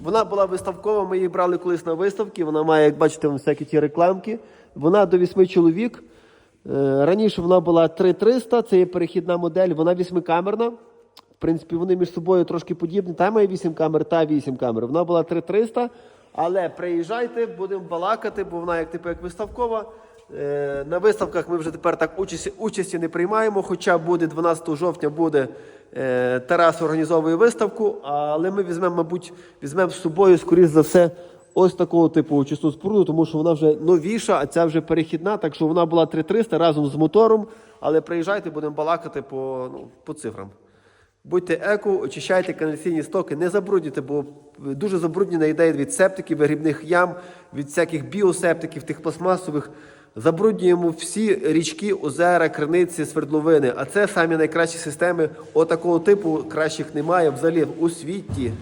Вона була виставкова, ми її брали колись на виставки. Вона має, як бачите, всякі ті рекламки. Вона до 8 чоловік. Е, Раніше вона була 3300, це є перехідна модель, вона восьмикамерна. В принципі, вони між собою трошки подібні. Та має 8 камер, та 8 камер. Вона була 3300. Але приїжджайте, будемо балакати, бо вона як типу як виставкова. Е, На виставках ми вже тепер так участі, участі не приймаємо, хоча буде 12 жовтня буде е, Тарас організовує виставку, але ми візьмемо, мабуть, візьмемо з собою, скоріш за все, ось такого типу очисну споруду, тому що вона вже новіша, а ця вже перехідна, так що вона була 3300 разом з мотором. Але приїжджайте, будемо балакати по, ну, по цифрам. Будьте еко, очищайте каналізаційні стоки, не забруднюйте, бо дуже забруднена ідея від септиків, вигрібних ям, від всяких біосептиків, тих пластмасових. Забруднюємо всі річки, озера, криниці, свердловини. А це самі найкращі системи. Отакого типу кращих немає взагалі у світі.